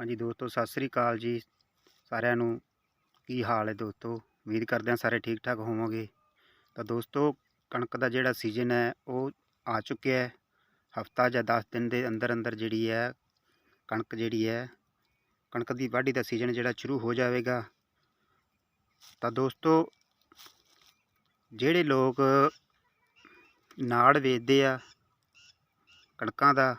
ਹਾਂਜੀ ਦੋਸਤੋ, ਸਤਿ ਸ੍ਰੀ ਅਕਾਲ ਜੀ ਸਾਰਿਆਂ ਨੂੰ। ਕੀ ਹਾਲ ਹੈ ਦੋਸਤੋ? ਉਮੀਦ ਕਰਦੇ ਹਾਂ ਸਾਰੇ ਠੀਕ ਠਾਕ ਹੋਵੋਗੇ। ਤਾਂ ਦੋਸਤੋ, ਕਣਕ ਦਾ ਜਿਹੜਾ ਸੀਜ਼ਨ ਹੈ, ਉਹ ਆ ਚੁੱਕਿਆ ਹੈ। ਹਫਤਾ ਜਾਂ 10 ਦਿਨ ਦੇ ਅੰਦਰ ਅੰਦਰ ਜਿਹੜੀ ਹੈ, ਕਣਕ ਜਿਹੜੀ ਹੈ, ਕਣਕ ਦੀ ਵਾਢੀ ਦਾ ਸੀਜ਼ਨ ਜਿਹੜਾ ਸ਼ੁਰੂ ਹੋ ਜਾਵੇਗਾ। ਤਾਂ ਦੋਸਤੋ, ਜਿਹੜੇ ਲੋਕ ਨਾੜ ਵੇਚਦੇ ਆ ਕਣਕਾਂ ਦਾ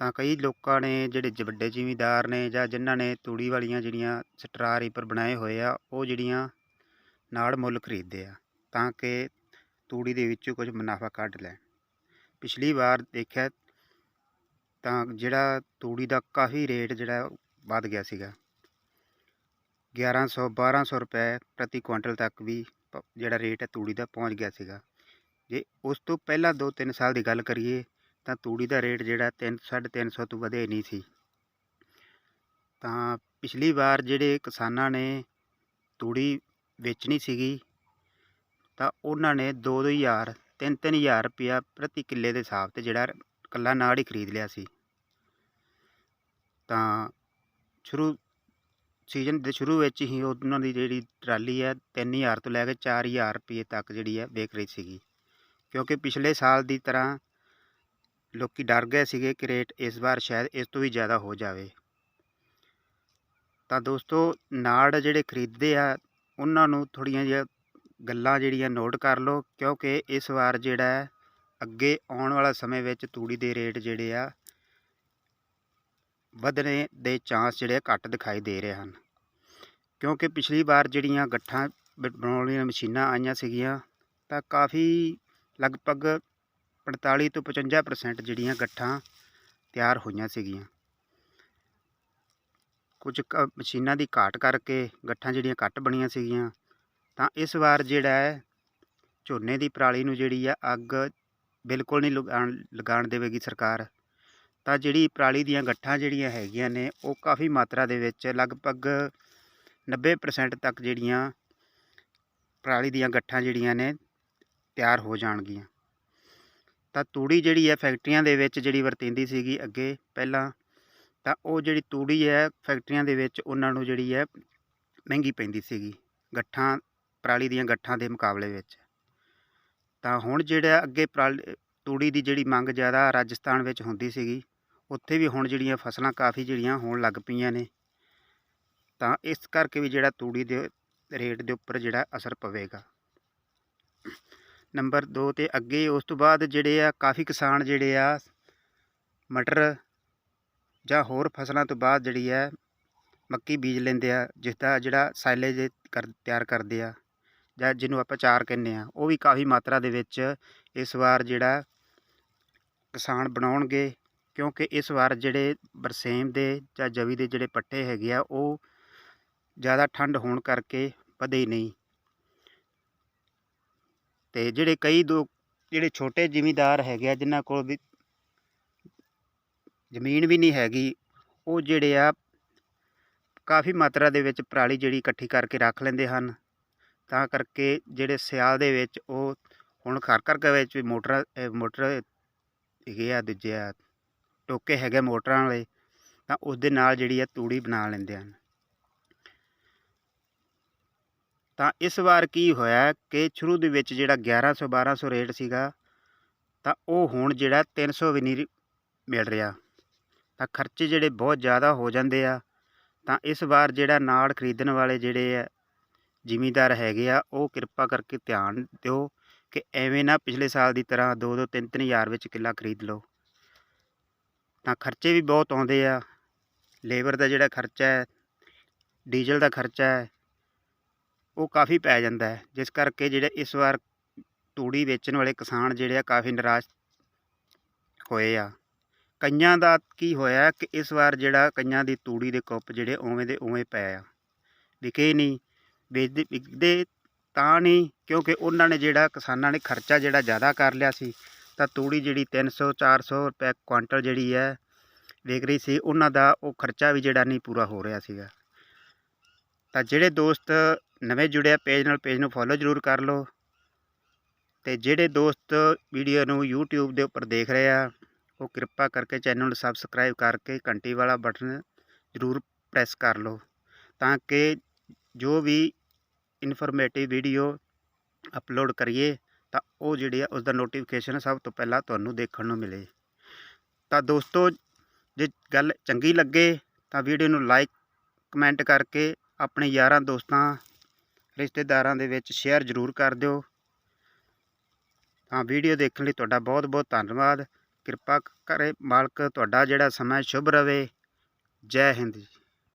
ਤਾਂ ਕਈ ਲੋਕਾਂ ਨੇ ਜਿਹੜੇ ਜ- ਵੱਡੇ ਜ਼ਿਮੀਂਦਾਰ ਨੇ ਜਾਂ ਜਿਨ੍ਹਾਂ ਨੇ ਤੂੜੀ ਵਾਲੀਆਂ ਜਿਹੜੀਆਂ ਸਟਰਾ ਰੀਪਰ ਬਣਾਏ ਹੋਏ ਆ, ਉਹ ਜਿਹੜੀਆਂ ਨਾੜ ਮੁੱਲ ਖਰੀਦਦੇ ਆ, ਤਾਂ ਕਿ ਤੂੜੀ ਦੇ ਵਿੱਚੋਂ ਕੁਝ ਮੁਨਾਫਾ ਕੱਢ ਲੈਣ। ਪਿਛਲੀ ਵਾਰ ਦੇਖਿਆ ਤਾਂ ਜਿਹੜਾ ਤੂੜੀ ਦਾ ਕਾਫੀ ਰੇਟ ਜਿਹੜਾ ਵੱਧ ਗਿਆ ਸੀਗਾ 1100 1200 ਰੁਪਏ ਪ੍ਰਤੀ ਕੁਇੰਟਲ ਤੱਕ ਵੀ ਜਿਹੜਾ ਰੇਟ ਹੈ ਤੂੜੀ ਦਾ ਪਹੁੰਚ ਗਿਆ ਸੀਗਾ। ਜੇ ਉਸ ਤੋਂ ਪਹਿਲਾਂ 2-3 ਸਾਲ ਦੀ ਗੱਲ ਕਰੀਏ ਤਾਂ ਤੂੜੀ ਦਾ ਰੇਟ ਜਿਹੜਾ ਤਿੰਨ, ਸਾਢੇ ਤਿੰਨ ਸੌ ਤੋਂ ਵਧੇ ਨਹੀਂ ਸੀ। ਤਾਂ ਪਿਛਲੀ ਵਾਰ ਜਿਹੜੇ ਕਿਸਾਨਾਂ ਨੇ ਤੂੜੀ ਵੇਚਣੀ ਸੀਗੀ, ਤਾਂ ਉਹਨਾਂ ਨੇ 2-2000 3-3000 ਰੁਪਇਆ ਪ੍ਰਤੀ ਕਿੱਲੇ ਦੇ ਹਿਸਾਬ ਤੇ ਜਿਹੜਾ ਕੱਲਾ ਨਾੜ ਹੀ ਖਰੀਦ ਲਿਆ ਸੀ। ਤਾਂ ਸ਼ੁਰੂ, ਸੀਜ਼ਨ ਦੇ ਸ਼ੁਰੂ ਵਿੱਚ ਹੀ ਉਹਨਾਂ ਦੀ ਜਿਹੜੀ ਟਰਾਲੀ ਹੈ 3000 ਤੋਂ ਲੈ ਕੇ 4000 ਰੁਪਏ ਤੱਕ ਜਿਹੜੀ ਹੈ ਵੇਚ ਰਹੀ ਸੀਗੀ। ਕਿਉਂਕਿ ਪਿਛਲੇ ਸਾਲ ਦੀ ਤਰ੍ਹਾਂ ਲੋਕੀ ਡਰ ਗਏ ਸੀਗੇ ਕਿ ਰੇਟ ਇਸ ਵਾਰ ਸ਼ਾਇਦ ਇਸ ਤੋਂ ਵੀ ਜ਼ਿਆਦਾ ਹੋ ਜਾਵੇ। ਤਾਂ ਦੋਸਤੋ, ਨਾੜ ਜਿਹੜੇ ਖਰੀਦਦੇ ਆ, ਉਹਨਾਂ ਨੂੰ ਥੋੜ੍ਹੀਆਂ ਜਿਹੀਆਂ ਗੱਲਾਂ ਜਿਹੜੀਆਂ ਨੋਟ ਕਰ ਲਓ, ਕਿਉਂਕਿ ਇਸ ਵਾਰ ਜਿਹੜਾ ਅੱਗੇ ਆਉਣ ਵਾਲਾ ਸਮੇਂ ਵਿੱਚ ਤੂੜੀ ਦੇ ਰੇਟ ਜਿਹੜੇ ਆ, ਵਧਣੇ ਦੇ ਚਾਂਸ ਜਿਹੜੇ ਆ ਘੱਟ ਦਿਖਾਈ ਦੇ ਰਹੇ ਹਨ। ਕਿਉਂਕਿ ਪਿਛਲੀ ਵਾਰ ਜਿਹੜੀਆਂ ਗੱਠਾਂ ਬਣਾਉਣ ਵਾਲੀਆਂ ਮਸ਼ੀਨਾਂ ਆਈਆਂ ਸੀਗੀਆਂ, ਤਾਂ ਕਾਫੀ ਲਗਭਗ 45 ਤੋਂ 55% ਜਿਹੜੀਆਂ ਗੱਠਾਂ ਤਿਆਰ ਹੋਈਆਂ ਸੀਗੀਆਂ। ਕੁਝ ਕ- ਮਸ਼ੀਨਾਂ ਦੀ ਘਾਟ ਕਰਕੇ ਗੱਠਾਂ ਜਿਹੜੀਆਂ ਘੱਟ ਬਣੀਆਂ ਸੀਗੀਆਂ, ਤਾਂ ਇਸ ਵਾਰ ਜਿਹੜਾ ਹੈ, ਝੋਨੇ ਦੀ ਪਰਾਲੀ ਨੂੰ ਜਿਹੜੀ ਆ ਅੱਗ ਬਿਲਕੁਲ ਨਹੀਂ ਲਗਾਉਣ ਲਗਾਉਣ ਦੇਵੇਗੀ ਸਰਕਾਰ। ਤਾਂ ਜਿਹੜੀ ਪਰਾਲੀ ਦੀਆਂ ਗੱਠਾਂ ਜਿਹੜੀਆਂ ਹੈਗੀਆਂ ਨੇ, ਉਹ ਕਾਫੀ ਮਾਤਰਾ ਦੇ ਵਿੱਚ ਲਗਭਗ 90% ਤੱਕ ਜਿਹੜੀਆਂ ਪਰਾਲੀ ਦੀਆਂ ਗੱਠਾਂ ਜਿਹੜੀਆਂ ਨੇ ਤਿਆਰ ਹੋ ਜਾਣਗੀਆਂ। ਤਾਂ ਤੂੜੀ ਜਿਹੜੀ ਹੈ ਫੈਕਟਰੀਆਂ ਦੇ ਵਿੱਚ ਜਿਹੜੀ ਵਰਤੀਂਦੀ ਸੀਗੀ ਅੱਗੇ ਪਹਿਲਾਂ, ਤਾਂ ਉਹ ਜਿਹੜੀ ਤੂੜੀ ਹੈ ਫੈਕਟਰੀਆਂ ਦੇ ਵਿੱਚ ਉਹਨਾਂ ਨੂੰ ਜਿਹੜੀ ਹੈ ਮਹਿੰਗੀ ਪੈਂਦੀ ਸੀਗੀ, ਗੱਠਾਂ, ਪਰਾਲੀ ਦੀਆਂ ਗੱਠਾਂ ਦੇ ਮੁਕਾਬਲੇ ਵਿੱਚ। ਤਾਂ ਹੁਣ ਜਿਹੜਾ ਅੱਗੇ ਪਰਾਲੀ, ਤੂੜੀ ਦੀ ਜਿਹੜੀ ਮੰਗ ਜ਼ਿਆਦਾ ਰਾਜਸਥਾਨ ਵਿੱਚ ਹੁੰਦੀ ਸੀਗੀ, ਉੱਥੇ ਵੀ ਹੁਣ ਜਿਹੜੀਆਂ ਫਸਲਾਂ ਕਾਫੀ ਜਿਹੜੀਆਂ ਹੋਣ ਲੱਗ ਪਈਆਂ ਨੇ। ਤਾਂ ਇਸ ਕਰਕੇ ਵੀ ਜਿਹੜਾ ਤੂੜੀ ਦੇ ਰੇਟ ਦੇ ਉੱਪਰ ਜਿਹੜਾ ਅਸਰ ਪਵੇਗਾ। ਨੰਬਰ 2 ਤੇ ਅੱਗੇ ਉਸ ਤੋਂ ਬਾਅਦ ਜਿਹੜੇ ਆ, ਕਾਫੀ ਕਿਸਾਨ ਜਿਹੜੇ ਆ, ਮਟਰ ਜਾਂ ਹੋਰ ਫਸਲਾਂ ਤੋਂ ਬਾਅਦ ਜਿਹੜੀ ਹੈ ਮੱਕੀ ਬੀਜ ਲੈਂਦੇ ਆ, ਜਿਸ ਦਾ ਜਿਹੜਾ ਸਾਈਲੇਜ ਕਰ, ਤਿਆਰ ਕਰਦੇ ਆ ਜਾਂ ਜਿਹਨੂੰ ਆਪਾਂ ਚਾਰ ਕਹਿੰਦੇ ਆ, ਉਹ ਵੀ ਕਾਫੀ ਮਾਤਰਾ ਦੇ ਵਿੱਚ ਇਸ ਵਾਰ ਜਿਹੜਾ ਕਿਸਾਨ ਬਣਾਉਣਗੇ, ਕਿਉਂਕਿ ਇਸ ਵਾਰ ਜਿਹੜੇ ਬਰਸੇਮ ਦੇ ਜਾਂ ਜਵੀ ਦੇ ਜਿਹੜੇ ਪੱਟੇ ਹੈਗੇ ਆ, ਉਹ ਜ਼ਿਆਦਾ ਠੰਡ ਹੋਣ ਕਰਕੇ ਵਧੇ ਨਹੀਂ। ਤੇ ਜਿਹੜੇ ਕਈ ਦੋ, ਜਿਹੜੇ ਛੋਟੇ ਜ਼ਿਮੀਂਦਾਰ ਹੈਗੇ ਆ, ਜਿਨ੍ਹਾਂ ਕੋਲ ਵੀ ਜ਼ਮੀਨ ਵੀ ਨਹੀਂ ਹੈਗੀ, ਉਹ ਜਿਹੜੇ ਆ, ਕਾਫੀ ਮਾਤਰਾ ਦੇ ਵਿੱਚ ਪਰਾਲੀ ਜਿਹੜੀ ਇਕੱਠੀ ਕਰਕੇ ਰੱਖ ਲੈਂਦੇ ਹਨ। ਤਾਂ ਕਰਕੇ ਜਿਹੜੇ ਸਿਆਲ ਦੇ ਵਿੱਚ ਉਹ ਹੁਣ ਘਰ ਘਰ ਦੇ ਵਿੱਚ ਵੀ ਮੋਟਰ ਮੋਟਰ ਹੈਗੇ ਆ, ਦੂਜੇ ਆ, ਟੋਕੇ ਹੈਗੇ ਮੋਟਰਾਂ ਵਾਲੇ, ਤਾਂ ਉਸ ਦੇ ਨਾਲ ਜਿਹੜੀ ਆ ਤੂੜੀ ਬਣਾ ਲੈਂਦੇ ਹਨ। ਤਾਂ ਇਸ ਵਾਰ ਕੀ ਹੋਇਆ ਕਿ ਸ਼ੁਰੂ ਦੇ ਵਿੱਚ ਜਿਹੜਾ 1100 1200 ਰੇਟ ਸੀਗਾ, ਤਾਂ ਉਹ ਹੁਣ ਜਿਹੜਾ 300 ਵੀ ਨਹੀਂ ਮਿਲ ਰਿਹਾ। ਤਾਂ ਖਰਚੇ ਜਿਹੜੇ ਬਹੁਤ ਜ਼ਿਆਦਾ ਹੋ ਜਾਂਦੇ ਆ, ਤਾਂ ਇਸ ਵਾਰ ਜਿਹੜਾ ਨਾੜ ਖਰੀਦਣ ਵਾਲੇ ਜਿਹੜੇ ਆ ਜ਼ਿਮੀਦਾਰ ਹੈਗੇ ਆ, ਉਹ ਕਿਰਪਾ ਕਰਕੇ ਧਿਆਨ ਦਿਓ ਕਿ ਐਵੇਂ ਨਾ ਪਿਛਲੇ ਸਾਲ ਦੀ ਤਰ੍ਹਾਂ 2-2 3-3 ਹਜ਼ਾਰ ਵਿੱਚ ਕਿੱਲਾ ਖਰੀਦ ਲਓ। ਤਾਂ ਖਰਚੇ ਵੀ ਬਹੁਤ ਆਉਂਦੇ ਆ। ਲੇਬਰ ਦਾ ਜਿਹੜਾ ਖਰਚਾ ਹੈ, ਡੀਜ਼ਲ ਦਾ ਖਰਚਾ ਹੈ ਉਹ ਕਾਫੀ ਪੈ ਜਾਂਦਾ ਹੈ, ਜਿਸ ਕਰਕੇ ਜਿਹੜੇ ਇਸ ਵਾਰ ਤੂੜੀ ਵੇਚਣ ਵਾਲੇ ਕਿਸਾਨ ਜਿਹੜੇ ਆ ਕਾਫੀ ਨਿਰਾਸ਼ ਹੋਏ ਆ। ਕਈਆਂ ਦਾ ਕੀ ਹੋਇਆ ਕਿ ਇਸ ਵਾਰ ਜਿਹੜਾ ਕਈਆਂ ਦੀ ਤੂੜੀ ਦੇ ਕੁੱਪ ਜਿਹੜੇ ਉਵੇਂ ਦੇ ਉਵੇਂ ਪਏ ਆ। ਵਿਕੇ ਨਹੀਂ, ਵੇਚਦੇ, ਵਿਕਦੇ ਤਾਂ ਨਹੀਂ, ਕਿਉਂਕਿ ਉਹਨਾਂ ਨੇ ਜਿਹੜਾ ਕਿਸਾਨਾਂ ਨੇ ਖਰਚਾ ਜਿਹੜਾ ਜ਼ਿਆਦਾ ਕਰ ਲਿਆ ਸੀ, ਤਾਂ ਤੂੜੀ ਜਿਹੜੀ 300 400 ਰੁਪਏ ਕੁਆਂਟਲ ਜਿਹੜੀ ਹੈ ਵਿਕ ਰਹੀ ਸੀ, ਉਹਨਾਂ ਦਾ ਉਹ ਖਰਚਾ ਵੀ ਜਿਹੜਾ ਨਹੀਂ ਪੂਰਾ ਹੋ ਰਿਹਾ ਸੀਗਾ। ਤਾਂ ਜਿਹੜੇ ਦੋਸਤ ਨਵੇਂ ਜੁੜਿਆ ਪੇਜ ਨਾਲ ਪੇਜ ਨੂੰ ਫੋਲੋ ਜ਼ਰੂਰ ਕਰ ਲਓ ਤੇ ਜਿਹੜੇ ਦੋਸਤ ਵੀਡੀਓ ਨੂੰ YouTube ਦੇ ਉੱਪਰ ਦੇਖ ਰਹੇ ਆ, ਉਹ ਕਿਰਪਾ ਕਰਕੇ ਚੈਨਲ ਨੂੰ ਸਬਸਕ੍ਰਾਈਬ ਕਰਕੇ ਘੰਟੀ ਵਾਲਾ ਬਟਨ ਜ਼ਰੂਰ ਪ੍ਰੈਸ ਕਰ ਲਓ ਤਾਂ ਕਿ ਜੋ ਵੀ ਇਨਫੋਰਮੇਟਿਵ ਵੀਡੀਓ ਅਪਲੋਡ ਕਰੀਏ ਤਾਂ ਉਹ ਜਿਹੜੀ ਆ ਉਸ ਦਾ ਨੋਟੀਫਿਕੇਸ਼ਨ ਸਭ ਤੋਂ ਪਹਿਲਾਂ ਤੁਹਾਨੂੰ ਦੇਖਣ ਨੂੰ ਮਿਲੇ। ਤਾਂ ਦੋਸਤੋ, ਜੇ ਗੱਲ ਚੰਗੀ ਲੱਗੇ ਤਾਂ ਵੀਡੀਓ ਨੂੰ ਲਾਈਕ ਕਮੈਂਟ ਕਰਕੇ ਆਪਣੇ ਯਾਰਾਂ ਦੋਸਤਾਂ ਰਿਸ਼ਤੇਦਾਰਾਂ ਦੇ ਵਿੱਚ ਸ਼ੇਅਰ ਜ਼ਰੂਰ ਕਰ ਦਿਓ। ਤਾਂ ਵੀਡੀਓ ਦੇਖਣ ਲਈ ਤੁਹਾਡਾ ਬਹੁਤ ਬਹੁਤ ਧੰਨਵਾਦ। ਕਿਰਪਾ ਕਰੇ ਮਾਲਕ, ਤੁਹਾਡਾ ਜਿਹੜਾ ਸਮਾਂ ਸ਼ੁਭ ਰਵੇ। ਜੈ ਹਿੰਦ ਜੀ।